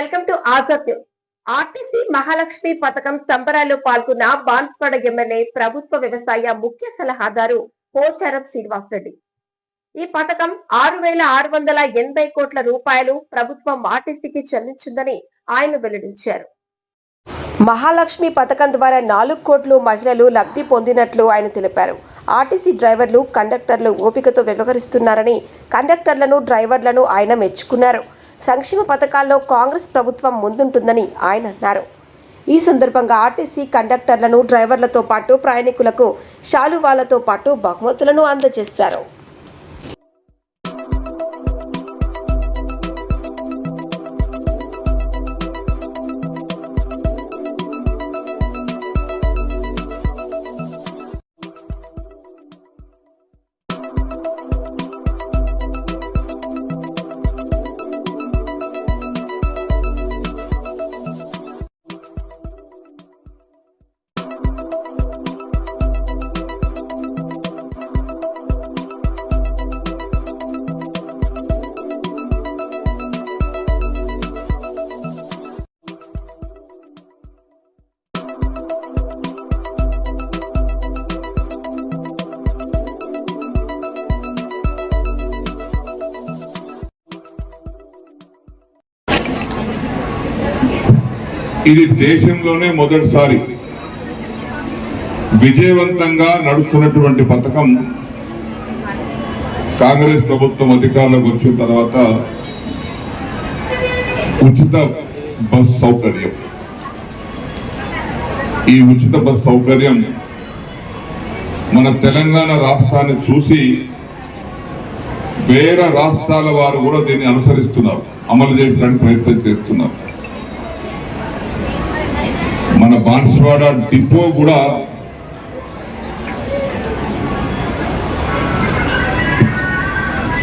Welcome to Azad news. RTC Mahalakshmi పథకం సంబరాల్లో పాల్గొన్న బాన్స్వాడ ఎమ్మెల్యే ప్రభుత్వ వ్యవసాయ ముఖ్య సలహాదారు పోచారం శ్రీనివాసరెడ్డి. ఈ పథకం ఆరు వేల ఆరు వందల ఎనభై కోట్ల రూపాయలు ప్రభుత్వం ఆర్టీసీకి చెల్లించిందని ఆయన వెల్లడించారు. మహాలక్ష్మి పథకం ద్వారా నాలుగు కోట్లు మహిళలు లబ్ధి పొందినట్లు ఆయన తెలిపారు. ఆర్టీసీ డ్రైవర్లు కండక్టర్లు ఓపికతో వ్యవహరిస్తున్నారని కండక్టర్లను డ్రైవర్లను ఆయన మెచ్చుకున్నారు. సంక్షేమ పథకాల్లో కాంగ్రెస్ ప్రభుత్వం ముందుంటుందని ఆయన అన్నారు. ఈ సందర్భంగా ఆర్టీసీ కండక్టర్లను డ్రైవర్లతో పాటు ప్రయాణికులకు శాలువాలతో పాటు బహుమతులను అందజేశారు. ఇది దేశంలోనే మొదటిసారి విజయవంతంగా నడుస్తున్నటువంటి పథకం కాంగ్రెస్ ప్రభుత్వం అధికారంలోకి వచ్చిన తర్వాత ఉచిత బస్ సౌకర్యం. ఈ ఉచిత బస్ సౌకర్యం మన తెలంగాణ రాష్ట్రాన్ని చూసి వేరే రాష్ట్రాల వారు కూడా దీన్ని అనుసరిస్తున్నారు అమలు చేయడానికి ప్రయత్నం చేస్తున్నారు. మన బాన్స్వాడ డిపో కూడా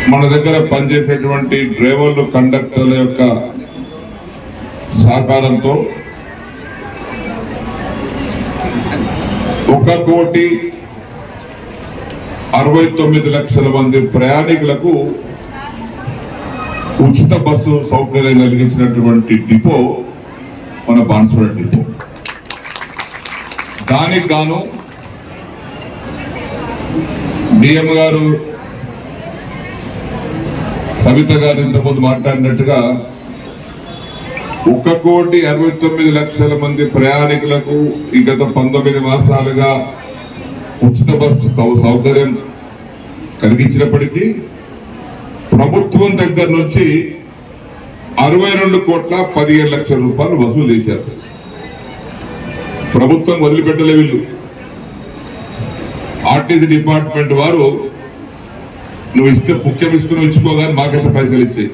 మన దగ్గర పనిచేసేటువంటి డ్రైవర్లు కండక్టర్ల యొక్క సహకారంతో ఒక కోటి అరవై తొమ్మిది లక్షల మంది ప్రయాణికులకు ఉచిత బస్సు సౌకర్యం కలిగించినటువంటి డిపో మన బాన్సవాడ డిపో. దానికి గాను డిఎం గారు సవిత గారు ఇంతకుముందు మాట్లాడినట్టుగా ఒక్క కోటి అరవై తొమ్మిది లక్షల మంది ప్రయాణికులకు ఈ గత పంతొమ్మిది మాసాలుగా ఉచిత బస్సు సౌ- సౌకర్యం కలిగించినప్పటికీ ప్రభుత్వం దగ్గర నుంచి అరవై రెండు కోట్ల పదిహేడు లక్షల రూపాయలు వసూలు చేశారు. ప్రభుత్వం వదిలిపెట్టలే వీళ్ళు. ఆర్టీసీ డిపార్ట్మెంట్ వారు నువ్వు ఇస్తే ముఖ్యం ఇస్తూ ఇచ్చుకోగానే మాకెంత పైసలు ఇచ్చాయి.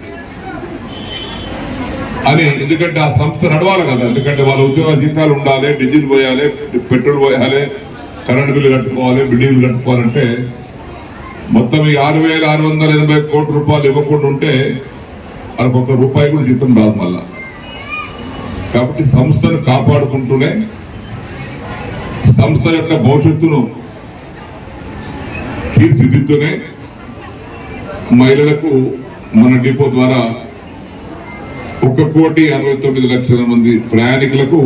అని ఎందుకంటే ఆ సంస్థ నడవాలి కదా. ఎందుకంటే వాళ్ళ ఉద్యోగ జీతాలు ఉండాలి డీజిల్ పోయాలి పెట్రోల్ పోయాలి కరెంట్ బిల్లు కట్టుకోవాలి బిల్డింగ్ కట్టుకోవాలంటే మొత్తం ఈ ఆరు వేల ఆరు వందల ఎనభై కోట్ల రూపాయలు ఇవ్వకుండా ఉంటే వాళ్ళకి ఒక్క రూపాయి కూడా జీతం రాదు మళ్ళా. కాబట్టి సంస్థను కాపాడుకుంటూనే సంస్థ యొక్క భవిష్యత్తును తీర్చిదిద్దునే మహిళలకు మన డిపో ద్వారా ఒక కోటి అరవై తొమ్మిది లక్షల మంది ప్రయాణికులకు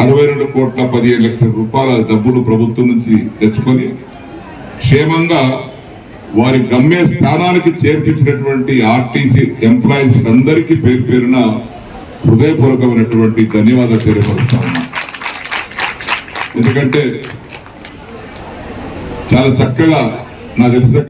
అరవై రెండు కోట్ల పదిహేడు లక్షల రూపాయల డబ్బులు ప్రభుత్వం నుంచి తెచ్చుకొని క్షేమంగా వారి గమ్య స్థానానికి చేర్పించినటువంటి ఆర్టీసీ ఎంప్లాయీస్ అందరికీ పేరు పేరున హృదయపూర్వకమైనటువంటి ధన్యవాదాలు తెలియపరుస్తా ఎందుకంటే చాలా చక్కగా నాకు తెలిసిన